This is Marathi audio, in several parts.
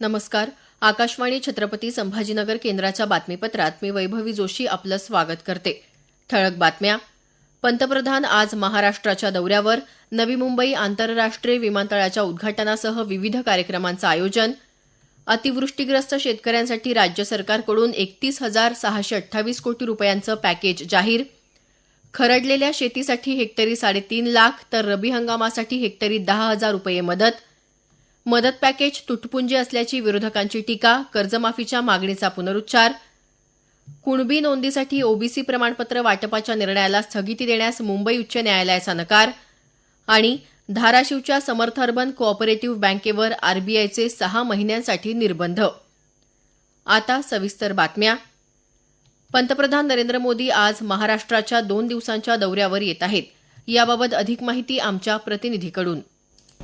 नमस्कार. आकाशवाणी छत्रपती संभाजीनगर केंद्राच्या बातमीपत्रात मी वैभवी जोशी आपलं स्वागत करते. ठळक बातम्या. पंतप्रधान आज महाराष्ट्राच्या दौऱ्यावर नवी मुंबई आंतरराष्ट्रीय विमानतळाच्या उद्घाटनासह विविध कार्यक्रमांचं आयोजन. अतिवृष्टीग्रस्त शेतकऱ्यांसाठी राज्य सरकारकडून एकतीस हजार सहाशे अठ्ठावीस कोटी रुपयांचं पॅकेज जाहीर. खरडलेल्या शेतीसाठी हेक्टरी साडेतीन लाख तर रबी हंगामासाठी हेक्टरी दहा हजार रुपये मदत. मदत पॅकेज तुटपुंजी असल्याची विरोधकांची टीका कर्जमाफीच्या मागणीचा पुनरुच्चार. कुणबी नोंदीसाठी ओबीसी प्रमाणपत्र वाटपाच्या निर्णयाला स्थगिती देण्यास मुंबई उच्च न्यायालयाचा नकार आणि धाराशिवच्या समर्थ अर्बन कोऑपरेटिव्ह बँकेवर आरबीआयचे सहा महिन्यांसाठी निर्बंध. आता सविस्तर बातम्या. पंतप्रधान नरेंद्र मोदी आज महाराष्ट्राच्या दोन दिवसांच्या दौऱ्यावर येत आहेत. याबाबत अधिक माहिती आमच्या प्रतिनिधीकडून.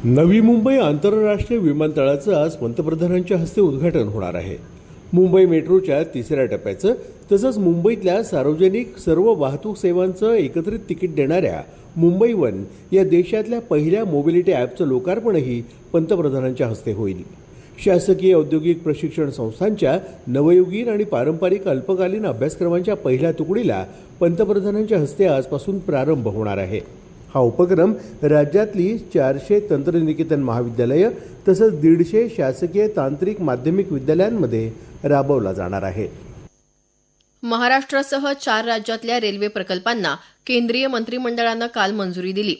नवी मुंबई आंतरराष्ट्रीय विमानतळाचं आज पंतप्रधानांच्या हस्ते उद्घाटन होणार आहे. मुंबई मेट्रोच्या तिसऱ्या टप्प्याचं तसंच मुंबईतल्या सार्वजनिक सर्व वाहतूक सेवांचं एकत्रित तिकीट देणाऱ्या मुंबई वन या देशातल्या पहिल्या मोबिलिटी ॲपचं लोकार्पणही पंतप्रधानांच्या हस्ते होईल. शासकीय औद्योगिक प्रशिक्षण संस्थांच्या नवयुगीन आणि पारंपरिक अल्पकालीन अभ्यासक्रमांच्या पहिल्या तुकडीला पंतप्रधानांच्या हस्ते आजपासून प्रारंभ होणार आहे. हा उपक्रम राज्यातली चारशे तंत्रनिकेतन महाविद्यालयं तसंच दीडशे शासकीय तांत्रिक माध्यमिक विद्यालयांमध्ये राबवला जाणार आहे. महाराष्ट्रासह चार राज्यातल्या रेल्वे प्रकल्पांना केंद्रीय मंत्रिमंडळानं काल मंजुरी दिली.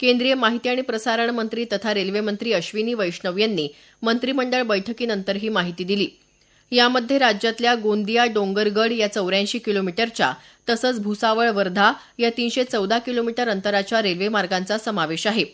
केंद्रीय माहिती आणि प्रसारण मंत्री तथा रेल्वेमंत्री अश्विनी वैष्णव यांनी मंत्रिमंडळ बैठकीनंतर ही माहिती दिली. यामध्ये राज्यातल्या गोंदिया डोंगरगड या चौऱ्याऐंशी किलोमीटरच्या तसंच भुसावळ वर्धा या तीनशे चौदा किलोमीटर अंतराच्या रेल्वे मार्गांचा समावेश आहे.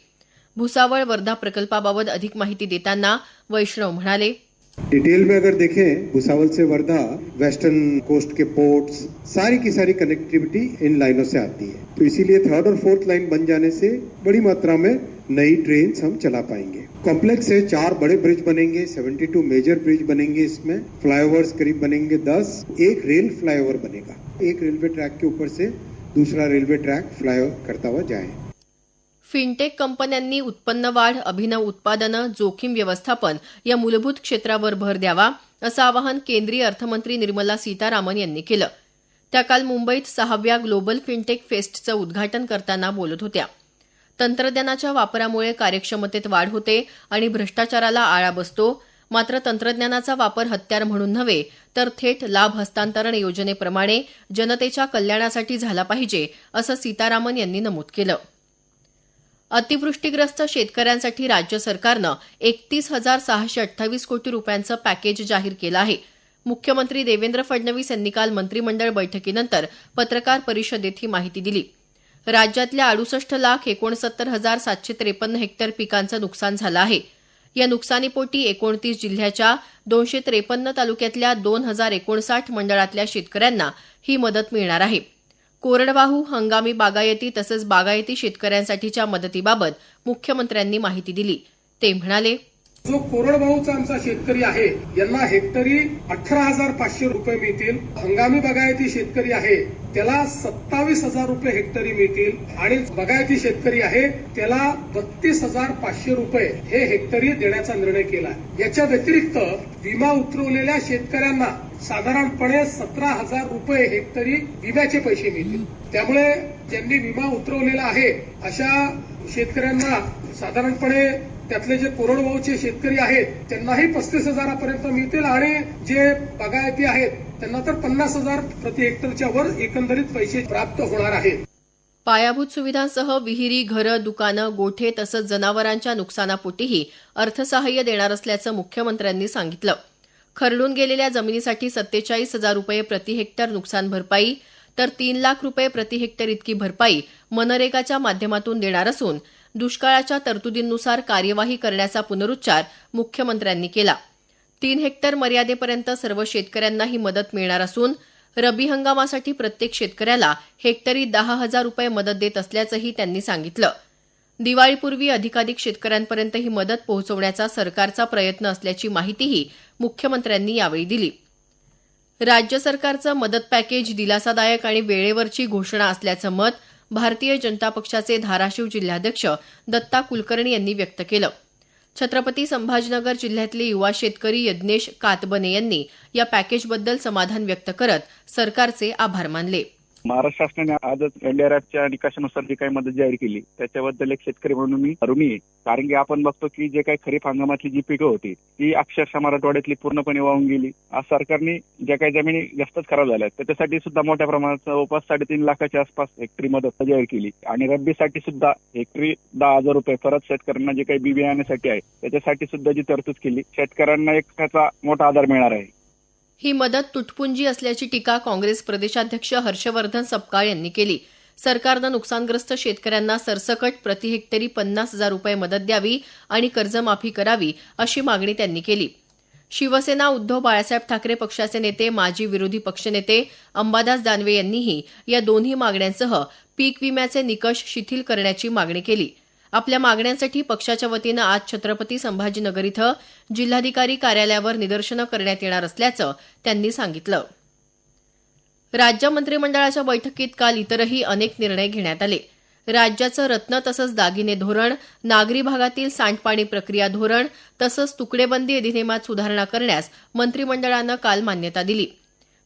भुसावळ वर्धा प्रकल्पाबाबत अधिक माहिती देताना वैष्णव म्हणाले डिटेल में अगर देखें भुसावल से वर्धा वेस्टर्न कोस्ट के पोर्ट्स सारी की सारी कनेक्टिविटी इन लाइनों से आती है। तो इसीलिए थर्ड और फोर्थ लाइन बन जाने से बड़ी मात्रा में नई ट्रेन हम चला पाएंगे। कॉम्प्लेक्स से चार बड़े ब्रिज बनेंगे 72 मेजर ब्रिज बनेंगे इसमें। फ्लाईओवर्स करीब बनेंगे 10 एक रेल फ्लाईओवर बनेगा। एक रेलवे ट्रैक के ऊपर से दूसरा रेलवे ट्रैक फ्लाईओवर करता हुआ जाए। फिनटेक कंपन्यांनी उत्पन्न वाढ अभिनव उत्पादनं जोखीम व्यवस्थापन या मूलभूत क्षेत्रावर भर द्यावा असं आवाहन केंद्रीय अर्थमंत्री निर्मला सीतारामन यांनी केलं. त्या काल मुंबईत सहाव्या ग्लोबल फिनटेक फेस्टचं उद्घाटन करताना बोलत होत्या. तंत्रज्ञानाच्या वापरामुळे कार्यक्षमतेत वाढ होते आणि भ्रष्टाचाराला आळा बसतो. मात्र तंत्रज्ञानाचा वापर हत्यार म्हणून नव्हे तर थेट लाभ हस्तांतरण योजनेप्रमाणे जनतेच्या कल्याणासाठी झाला पाहिजे असं सीतारामन यांनी नमूद केलं. अतिवृष्टीग्रस्त शेतकऱ्यांसाठी राज्य सरकारनं एकतीस हजार सहाशे अठ्ठावीस कोटी रुपयांचं पॅकेज जाहीर केलं आहे. मुख्यमंत्री देवेंद्र फडणवीस यांनी काल मंत्रिमंडळ बैठकीनंतर पत्रकार परिषदेत ही माहिती दिली. राज्यातल्या अडुसष्ट लाख एकोणसत्तर हजार सातशे त्रेपन्न हेक्टर पिकांचं नुकसान झालं आहे. या नुकसानीपोटी एकोणतीस जिल्ह्याच्या दोनशे त्रेपन्न तालुक्यातल्या दोन हजार एकोणसाठ मंडळातल्या शेतकऱ्यांना ही मदत मिळणार आहे. कोरडवाहू हंगामी बागायती तसंच बागायती शेतकऱ्यांसाठीच्या मदतीबाबत मुख्यमंत्र्यांनी माहिती दिली. ते म्हणाले जो कोरडभाऊचा आमचा शेतकरी आहे यांना हेक्टरी अठरा हजार पाचशे रुपये मिळतील. हंगामी बागायती शेतकरी आहे त्याला सत्तावीस हजार रुपये हेक्टरी मिळतील. आणि बागायती शेतकरी आहे त्याला बत्तीस हजार पाचशे रुपये हे हेक्टरी देण्याचा निर्णय केला. याच्या व्यतिरिक्त विमा उतरवलेल्या शेतकऱ्यांना साधारणपणे सतरा हजार रुपये हेक्टरी विम्याचे पैसे मिळतील. त्यामुळे ज्यांनी विमा उतरवलेला आहे अशा शेतकऱ्यांना साधारणपणे त्यातले जे कोरडवाहूचे शेतकरी आहेत त्यांनाही पस्तीस हजारापर्यंत मिळतील आणि जे बागायती आहेत त्यांना तर पन्नास हजार प्रति हेक्टरच्या वर एकंदरीत पैसे प्राप्त होणार आहेत. पायाभूत सुविधांसह विहिरी घरं दुकानं गोठे तसंच जनावरांच्या नुकसानापोटीही अर्थसहाय्य देणार असल्याचं मुख्यमंत्र्यांनी सांगितलं. खरडून गेलेल्या जमिनीसाठी सत्तेचाळीस हजार रुपये प्रति हेक्टर नुकसान भरपाई तर तीन लाख रुपये प्रति हेक्टर इतकी भरपाई मनरेगाच्या माध्यमातून देणार असून दुष्काळाच्या तरतुदींनुसार कार्यवाही करण्याचा पुनरुच्चार मुख्यमंत्र्यांनी केला. तीन हेक्टर मर्यादेपर्यंत सर्व शेतकऱ्यांना ही मदत मिळणार असून रबी हंगामासाठी प्रत्येक शेतकऱ्याला हेक्टरी दहा हजार रुपये मदत देत असल्याचंही त्यांनी सांगितलं. दिवाळीपूर्वी अधिकाधिक शेतकऱ्यांपर्यंत ही मदत पोहोचवण्याचा सरकारचा प्रयत्न असल्याची माहितीही मुख्यमंत्र्यांनी यावेळी दिली. राज्य सरकारचं मदत पॅकेज दिलासादायक आणि वेळेवरची घोषणा असल्याचं मत भारतीय जनता पक्षाचे धाराशिव जिल्हाध्यक्ष दत्ता कुलकर्णी यांनी व्यक्त केलं. छत्रपती संभाजीनगर जिल्ह्यातले युवा शेतकरी यज्ञेश कातबने यांनी या पॅकेजबद्दल समाधान व्यक्त करत सरकारचे आभार मानले. महाराष्ट्र शासनाने आजच एनडीआरएफच्या निकषानुसार जी काही मदत जाहीर केली त्याच्याबद्दल एक शेतकरी म्हणून मी ऋणी आहे. कारण की आपण बघतो की जे काही खरीप हंगामातली जी पिकं होती ती अक्षरशः मराठवाड्यातली पूर्णपणे वाहून गेली. आज सरकारने ज्या काही जमिनी जास्तच खराब झाल्या त्याच्यासाठी सुद्धा मोठ्या प्रमाणात जवळपास साडेतीन लाखाच्या आसपास हेक्टरी मदत जाहीर केली. आणि रब्बीसाठी सुद्धा हेक्टरी दहा हजार रुपये परत शेतकऱ्यांना जे काही बी बियाण्यासाठी आहे त्याच्यासाठी सुद्धा जी तरतूद केली शेतकऱ्यांना एक त्याचा मोठा आधार मिळणार आहे. ही मदत तुटपुंजी असल्याची टीका काँग्रेस प्रदेशाध्यक्ष हर्षवर्धन सपकाळ यांनी केली. सरकारनं नुकसानग्रस्त शेतकऱ्यांना सरसकट प्रति हेक्टरी पन्नास हजार रुपये मदत द्यावी आणि कर्जमाफी करावी अशी मागणी त्यांनी केली. शिवसेना उद्धव बाळासाहेब ठाकरे पक्षाचे नेते माजी विरोधी पक्षनेते अंबादास दानवे यांनीही या दोन्ही मागण्यांसह पीक विम्याचे निकष शिथिल करण्याची मागणी केली. आपल्या मागण्यांसाठी पक्षाच्या वतीनं आज छत्रपती संभाजीनगर इथं जिल्हाधिकारी कार्यालयावर निदर्शनं करण्यात येणार असल्याचं त्यांनी सांगितलं. राज्य मंत्रिमंडळाच्या बैठकीत काल इतरही अनेक निर्णय घेण्यात आले. राज्याचं रत्न तसंच दागिने धोरण नागरी भागातील सांडपाणी प्रक्रिया धोरण तसंच तुकडेबंदी अधिनियमात सुधारणा करण्यास मंत्रिमंडळानं काल मान्यता दिली.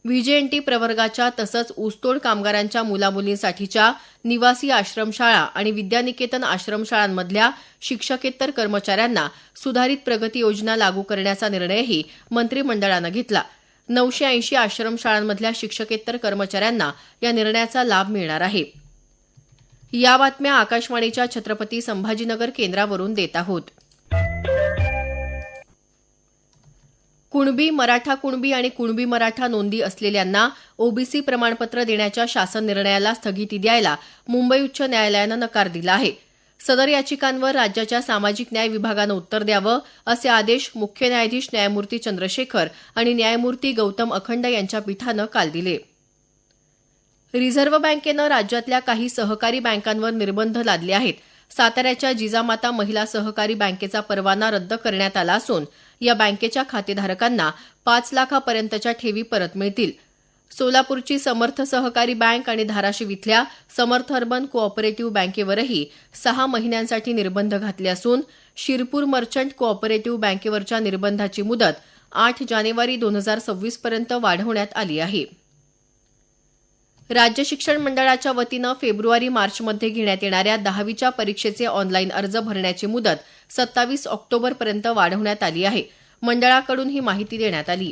व्हीजेएनटी प्रवर्गाच्या तसंच ऊसतोड कामगारांच्या मुलामुलींसाठीच्या निवासी आश्रमशाळा आणि विद्यानिकेतन आश्रमशाळांमधल्या शिक्षकेतर कर्मचाऱ्यांना सुधारित प्रगती योजना लागू करण्याचा निर्णयही मंत्रिमंडळानं घेतला. नऊशे ऐंशी आश्रमशाळांमधल्या शिक्षकेतर कर्मचाऱ्यांना या निर्णयाचा लाभ मिळणार आहे. या बातम्या आकाशवाणीच्या छत्रपती संभाजीनगर केंद्रावरून देत आहोत. कुणबी मराठा कुणबी आणि कुणबी मराठा नोंदी असलेल्यांना ओबीसी प्रमाणपत्र देण्याच्या शासन निर्णयाला स्थगिती द्यायला मुंबई उच्च न्यायालयानं नकार दिला आहे. सदर याचिकांवर राज्याच्या सामाजिक न्याय विभागानं उत्तर द्यावं असे आदेश मुख्य न्यायाधीश न्यायमूर्ती चंद्रशेखर आणि न्यायमूर्ती गौतम अखंड यांच्या पीठानं काल दिले. रिझर्व्ह बँकेनं राज्यातल्या काही सहकारी बँकांवर निर्बंध लादले आहेत. साताऱ्याच्या जिजामाता महिला सहकारी बँकेचा परवाना रद्द करण्यात आला असून या बँकेच्या खातेधारकांना पाच लाखापर्यंतच्या ठेवी परत मिळतील. सोलापूरची समर्थ सहकारी बँक आणि धाराशिव इथल्या समर्थ अर्बन कोऑपरेटिव्ह बँकेवरही सहा महिन्यांसाठी निर्बंध घातले असून शिरपूर मर्चंट कोऑपरेटिव्ह बँकेवरच्या निर्बंधाची मुदत आठ जानेवारी दोन हजार सव्वीस पर्यंत वाढवण्यात आली आहे. राज्य शिक्षण मंडळाच्या वतीनं फेब्रुवारी मार्चमध्ये घेण्यात येणाऱ्या दहावीच्या परीक्षेचे ऑनलाईन अर्ज भरण्याची मुदत सत्तावीस ऑक्टोबरपर्यंत वाढवण्यात आली आहे. मंडळाकडून ही माहिती देण्यात आली.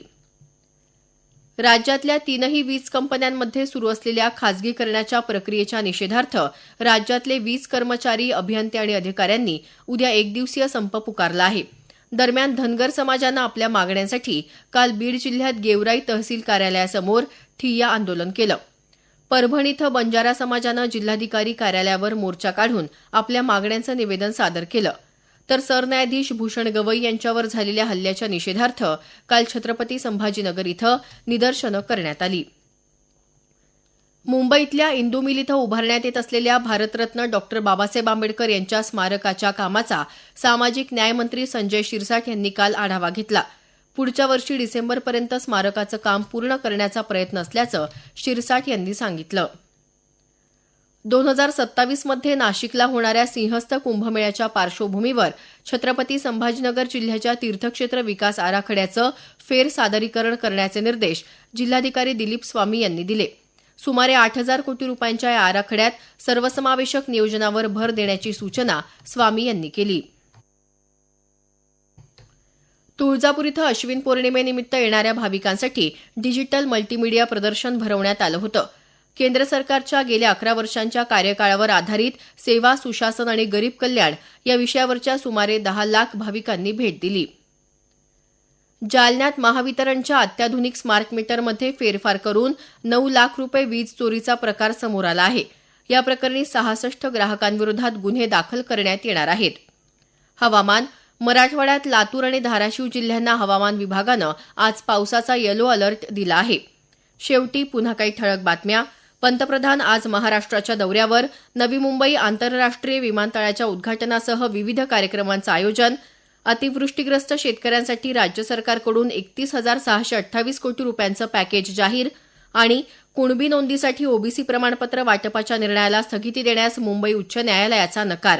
राज्यातल्या तीनही वीज कंपन्यांमध्ये सुरू असलेल्या खासगीकरणाच्या प्रक्रियेच्या निषेधार्थ राज्यातले वीज कर्मचारी अभियंते आणि अधिकाऱ्यांनी उद्या एकदिवसीय संप पुकारला आहे. दरम्यान धनगर समाजानं आपल्या मागण्यांसाठी काल बीड जिल्ह्यात गेवराई तहसील कार्यालयासमोर ठिय्या आंदोलन केलं. परभणी इथं बंजारा समाजानं जिल्हाधिकारी कार्यालयावर मोर्चा काढून आपल्या मागण्यांचं निवेदन सादर केलं. तर सरन्यायाधीश भूषण गवई यांच्यावर झालेल्या हल्ल्याच्या निषेधार्थ काल छत्रपती संभाजीनगर इथं निदर्शनं करण्यात आली. मुंबईतल्या इंदू मिल इथं उभारण्यात येत असलेल्या भारतरत्न डॉक्टर बाबासाहेब आंबेडकर यांच्या स्मारकाच्या कामाचा सामाजिक न्यायमंत्री संजय शिरसाट यांनी काल आढावा घेतला. पुढच्या वर्षी डिसेंबरपर्यंत स्मारकाचं काम पूर्ण करण्याचा प्रयत्न असल्याचं शिरसाट यांनी सांगितलं. दोन हजार सत्तावीसमध्ये नाशिकला होणाऱ्या सिंहस्थ कुंभमेळ्याच्या पार्श्वभूमीवर छत्रपती संभाजीनगर जिल्ह्याच्या तीर्थक्षेत्र विकास आराखड्याचं फेर सादरीकरण करण्याचे निर्देश जिल्हाधिकारी दिलीप स्वामी यांनी दिले. सुमारे आठ हजार कोटी रुपयांच्या या आराखड्यात सर्वसमावेशक नियोजनावर भर देण्याची सूचना स्वामी यांनी केली. तुळजापूर इथं अश्विन पौर्णिमेनिमित्त येणाऱ्या भाविकांसाठी डिजिटल मल्टीमीडिया प्रदर्शन भरवण्यात आलं होतं. केंद्र सरकारच्या गेल्या अकरा वर्षांच्या कार्यकाळावर आधारित सेवा सुशासन आणि गरीब कल्याण या विषयावरच्या सुमारे दहा लाख भाविकांनी भेट दिली. जालन्यात महावितरणच्या अत्याधुनिक स्मार्ट मीटरमध्ये फेरफार करून नऊ लाख रुपये वीज चोरीचा प्रकार समोर आला आहे. या प्रकरणी सहासष्ट ग्राहकांविरोधात गुन्हे दाखल करण्यात येणार आहेत. हवामान मराठवाड्यात लातूर आणि धाराशिव जिल्ह्यांना हवामान विभागानं आज पावसाचा येलो अलर्ट दिला आहे. शेवटी पुन्हा काही ठळक बातम्या. पंतप्रधान आज महाराष्ट्राच्या दौऱ्यावर. नवी मुंबई आंतरराष्ट्रीय विमानतळाच्या उद्घाटनासह विविध कार्यक्रमांचं आयोजन. अतिवृष्टीग्रस्त शेतकऱ्यांसाठी राज्य सरकारकडून एकतीस हजार सहाशे अठ्ठावीस कोटी रुपयांचं पॅकेज जाहीर आणि कुणबी नोंदीसाठी ओबीसी प्रमाणपत्र वाटपाच्या निर्णयाला स्थगिती देण्यास मुंबई उच्च न्यायालयाचा नकार.